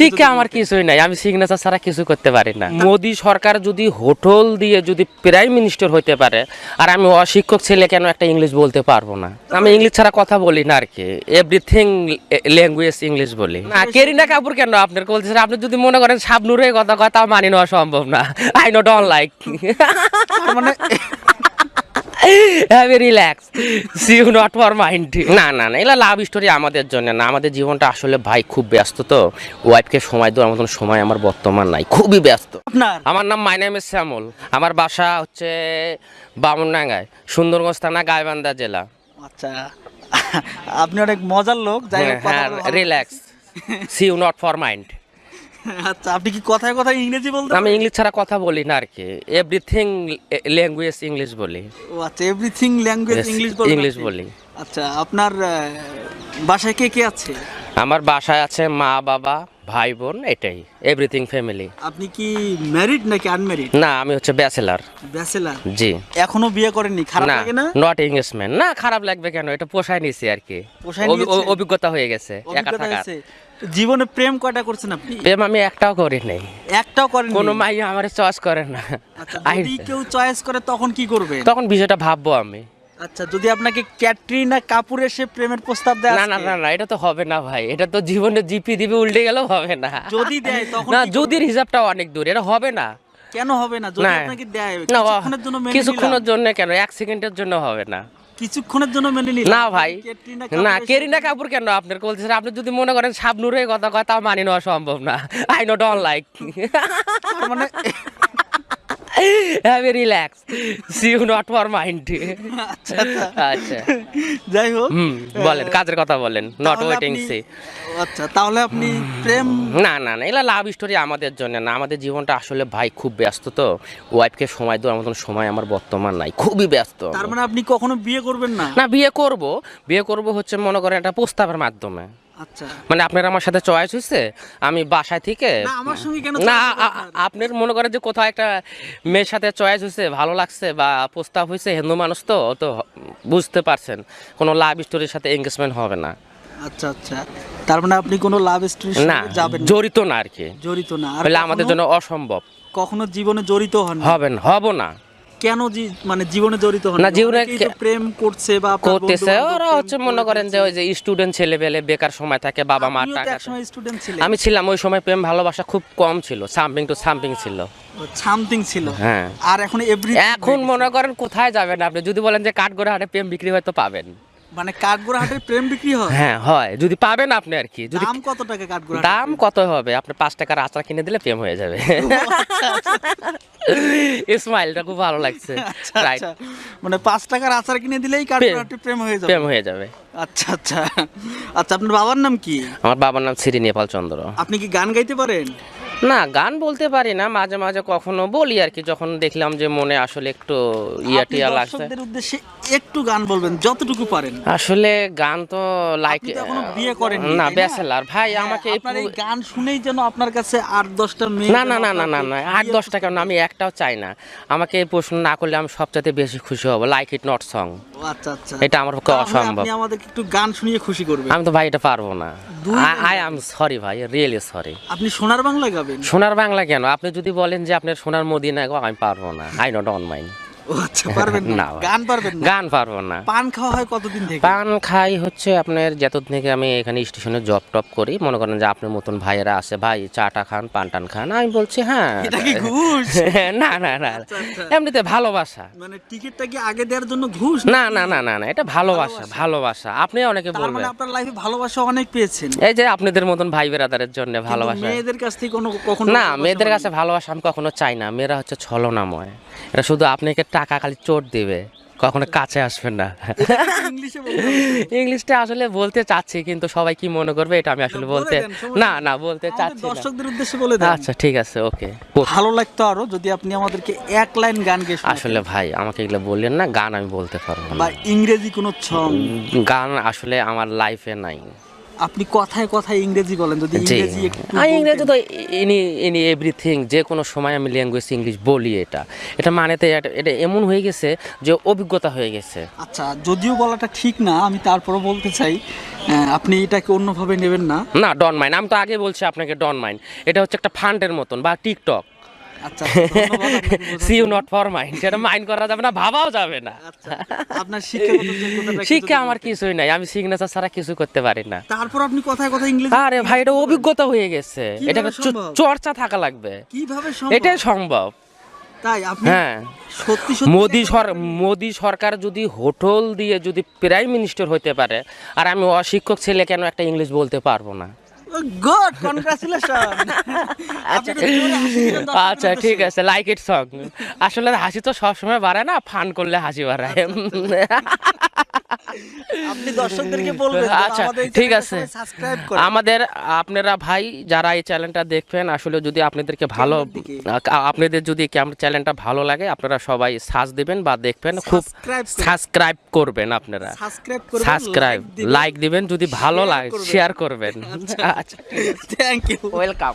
শিক্ষা আমার কিছুই নাই আমি সিগনেচার ছাড়া কিছু করতে পারি না। মোদি সরকার যদি হোটেল দিয়ে যদি প্রাইম মিনিস্টার হইতে পারে আর আমি অশিক্ষক ছেলে কেন একটা ইংলিশ বলতে পারব না? আমি ইংলিশ ছাড়া কথা বলি না আর কি এভরিথিং ল্যাঙ্গুয়েজ ইংলিশ বলি। না কেরিনা কাপুর কেন আপনার বলছেন আপনি যদি মনে করেন সাবনুরের কথা কথা মানি নেওয়া সম্ভব না। আই নো ডোন্ট লাইক মানে have relax see you not for mind না না না এগুলো লাভ স্টোরি আমাদের জন্য না। আমাদের জীবনটা আসলে ভাই খুব ব্যস্ত তো। ওয়াইফকে সময় দেওয়ার মতন সময় আমার বর্তমান নাই। খুবই ব্যস্ত। আপনার? আমার নাম মাই নেম শ্যামল আমার বাসা হচ্ছে বামুনডাঙ্গায় সুন্দরগঞ্জ থানা গাইবান্ধা জেলা। আচ্ছা। আপনি অনেক মজার লোক যাই হোক, হ্যাঁ relax see you not for mind. আচ্ছা আপনি কি কথায় কথায় ইংরেজি বলতে আমি ইংলিশ ছাড়া কথা বলি না আর কি। এভরিথিং ল্যাঙ্গুয়েজ ইংলিশ বলি। ও আচ্ছা এভরিথিং ল্যাঙ্গুয়েজ ইংলিশ বলেন ইংলিশ বলি। আচ্ছা আপনার বাসায় কে কে আছে? আমার বাসায় আছে মা বাবা ভাই বোন এটাই। এভরিথিং ফ্যামিলি আপনি কি ম্যারিড নাকি আনম্যারিড না আমি হচ্ছে ব্যাচেলার ব্যাচেলার জি। এখনও বিয়ে করেননি? খারাপ লাগে না? নট ইংলিশম্যান না খারাপ লাগবে কেন? এটা পোষায় নিছি আর কি। পোষায় অভিজ্ঞতা হয়ে গেছে একা হয়েছে। জীবনে প্রেম কয়টা করছেন আপনি? প্রেম আমি একটাও করি নাই। একটাও করেন কোনো মাই আমার চয়েস করে না। আচ্ছা যদি কেউ চয়েস করে তখন কি করবে? তখন বিষয়টা ভাববো আমি। আচ্ছা যদি আপনাকে ক্যাটরিনা কাপুর এসে প্রেমের প্রস্তাব দেয় না না না না এটা তো হবে না ভাই। এটা তো জীবনে জিপি দিবে উল্টে গেলেও হবে না। যদি দেয় তখন না কি যদির হিসাবটা অনেক দূর এটা হবে না। কেন হবে না? যদি আপনাকে দেয় কিছুক্ষণের জন্য কিছুক্ষণের জন্য কেন? এক সেকেন্ডের জন্য হবে না। কিছুক্ষণের জন্য মেনে নিলাম না ভাই। না কেরিনা কাপুর কেন? আপনার বলছেন আপনি যদি মনে করেন সাবনুরের কথা কথা মানি নেওয়া সম্ভব না। আই নো ডোন্ট লাইক মানে have relax see you not for mind আচ্ছা যাই হোক বলেন কাজের কথা বলেন নট ওয়েটিং সি আচ্ছা তাহলে আপনি প্রেম না না না এগুলো লাভ স্টোরি আমাদের জন্য না। আমাদের জীবনটা আসলে ভাই খুব ব্যস্ত তো। ওয়াইফকে সময় দেওয়ার মতন সময় আমার বর্তমান নাই খুবই ব্যস্ত। তার মানে আপনি কখনো বিয়ে করবেন না? না বিয়ে করব। বিয়ে করব হচ্ছে মনে করেন একটা প্রস্তাবের মাধ্যমে। মানে আপনার আমার সাথে চয়েস হয়েছে আমি বাসায় থেকে না আপনার? মনে করেন যে কোথাও একটা মেয়ের সাথে চয়েস হয়েছে ভালো লাগছে বা প্রস্তাব হয়েছে হিন্দু মানুষ তো তো বুঝতে পারছেন কোনো লাভ স্টোরির সাথে এঙ্গেজমেন্ট হবে না। আচ্ছা আচ্ছা। তার মানে আপনি কোনো লাভ স্টোরি না যাবেন জড়িত না আর কি। জড়িত না। আমাদের জন্য অসম্ভব। কখনো জীবনে জড়িত হন না। হব না। কেন মানে জীবনে জড়িত হন না, জীবনে প্রেম করছে বা করতেছে ওরা হচ্ছে মনে করেন যে ওই যে স্টুডেন্ট ছেলে পেলে বেকার সময় থাকে বাবা মা টাকা আমি ছিলাম ওই সময় প্রেম ভালোবাসা খুব কম ছিল সামথিং টু সামথিং ছিল। সামথিং ছিল। হ্যাঁ। আর এখন এভরি এখন মনে করেন কোথায় যাবেন আপনি? যদি বলেন যে কাঠ করে হাটে প্রেম বিক্রি হয়তো পাবেন। মানে কাঠগোড়া হাটের প্রেম বিক্রি হয়? হ্যাঁ হয়। যদি পাবেন আপনি আর কি। যদি দাম কত টাকা কাঠগোড়া দাম কত হবে? আপনি পাঁচ টাকার আচার কিনে দিলে প্রেম হয়ে যাবে। স্মাইলটা খুব ভালো লাগছে। রাইট আচ্ছা। মানে পাঁচ টাকার আচার কিনে দিলেই কাঠগোড়া হাটের প্রেম হয়ে যাবে। প্রেম হয়ে যাবে। আচ্ছা আচ্ছা। আচ্ছা আপনার বাবার নাম কি? আমার বাবার নাম শ্রী নেপাল চন্দ্র। আপনি কি গান গাইতে পারেন? না গান বলতে পারি না মাঝে মাঝে কখনো বলি আর কি যখন দেখলাম যে মনে আসলে একটু ইয়া টিয়া লাগছে। উদ্দেশ্যে একটু গান বলবেন যতটুকু পারেন। আসলে গান তো লাইক বিয়ে করেন না? ব্যাচেলার। ভাই আমাকে এই গান শুনেই যেন আপনার কাছে আট দশটা মেয়ে না না না না না না আট দশ টাকা না আমি একটাও চাই না। আমাকে এই প্রশ্ন না করলে আমি সবচাইতে বেশি খুশি হব। লাইক ইট নট সং আচ্ছা আচ্ছা। এটা আমার পক্ষে অসম্ভব। আপনি আমাদেরকে একটু গান শুনিয়ে খুশি করবেন। আমি তো ভাই এটা পারব না। আই এম সরি ভাই রিয়েলি সরি আপনি সোনার বাংলা গাবেন? সোনার বাংলা কেন? আপনি যদি বলেন যে আপনার সোনার মদিনা আমি পারব না। আই নট অন মাইন্ড আচ্ছা পারবেন না। না গান পারবেন না। গান পারব না। পান খাওয়া হয় কতদিন থেকে? পান খাই হচ্ছে আপনার যতদিন থেকে আমি এখানে স্টেশনে জব টপ করি মনে করেন যে আপনার মতন ভাইয়েরা আছে ভাই চাটা খান পান টান খান আমি বলছি হ্যাঁ। এটা কি ঘুষ? না না না আচ্ছা, আচ্ছা। এমনিতে ভালোবাসা। মানে টিকিটটা কি আগে দেওয়ার জন্য ঘুষ না না না না না এটা ভালোবাসা ভালোবাসা। আপনি অনেকে মানে বলবেন। আপনার লাইফে ভালোবাসা অনেক পেয়েছেন। এই যে আপনাদের মতন ভাই বেরাদারের জন্য ভালোবাসা। মেয়েদের কাছ থেকে কোনো কখনো না মেয়েদের কাছে ভালোবাসা আমি কখনো চাই না। মেয়েরা হচ্ছে ছলনাময়। এটা শুধু আপনাকে টাকা খালি চোট দিবে কখনো কাছে আসবেন না। ইংলিশটা আসলে বলতে চাচ্ছি কিন্তু সবাই কি মনে করবে এটা আমি আসলে বলতে না না বলতে চাচ্ছি দর্শকদের উদ্দেশ্যে বলে দেন। আচ্ছা ঠিক আছে ওকে। ভালো লাগতো আরও যদি আপনি আমাদেরকে এক লাইন গান গেয়ে। আসলে ভাই আমাকে এগুলো বললেন না গান আমি বলতে পারব বা না ইংরেজি কোনো ছং গান আসলে আমার লাইফে নাই। আপনি কথায় কথায় ইংরেজি বলেন যদি ইংরেজি ইংরেজি তো ইনি ইনি এভরিথিং যে কোনো সময় আমি ল্যাঙ্গুয়েজ ইংলিশ বলি এটা। এটা মানেতে এটা- এটা এমন হয়ে গেছে যে অভিজ্ঞতা হয়ে গেছে। আচ্ছা যদিও বলাটা ঠিক না আমি তারপরও বলতে চাই আপনি এটাকে অন্যভাবে নেবেন না। না ডন মাইন আমি তো আগে বলছি আপনাকে ডন মাইন এটা হচ্ছে একটা ফান্ডের মতন বা টিকটক আচ্ছা see you not for mind সেটা মাইন্ড করা যাবে না ভাবাও যাবে না। আচ্ছা আপনার শিক্ষাগত শিক্ষা আমার কিছুই নাই আমি সিগনেচার ছাড়া কিছু করতে পারি না। তারপর আপনি কথায় কথায় ইংরেজি আরে ভাই এটা অভিজ্ঞতা হয়ে গেছে। এটা? চর্চা থাকা লাগবে। কীভাবে এটাই সম্ভব। তাই আপনি হ্যাঁ। সত্যি সত্যি মোদি মোদি সরকার যদি হোটেল দিয়ে যদি প্রাইম মিনিস্টার হতে পারে আর আমি অশিক্ষক ছেলে কেন একটা ইংলিশ বলতে পারব না? গুড কনগ্রাচুলেশন আচ্ছা আচ্ছা ঠিক আছে লাইক ইট সং আসলে হাসি তো সবসময় বাড়ায় না ফান করলে হাসি বাড়ায়। আপনি দর্শকদেরকে বলবেন আচ্ছা ঠিক আছে। আমাদের আপনারা ভাই যারা এই চ্যানেলটা দেখবেন আসলে যদি আপনাদেরকে ভালো আপনাদের যদি চ্যানেলটা ভালো লাগে আপনারা সবাই সার্চ দিবেন বা দেখবেন খুব সাবস্ক্রাইব করবেন। আপনারা। সাবস্ক্রাইব লাইক দিবেন। যদি ভালো লাগে শেয়ার করবেন। আচ্ছা থ্যাংক ইউ ওয়েলকাম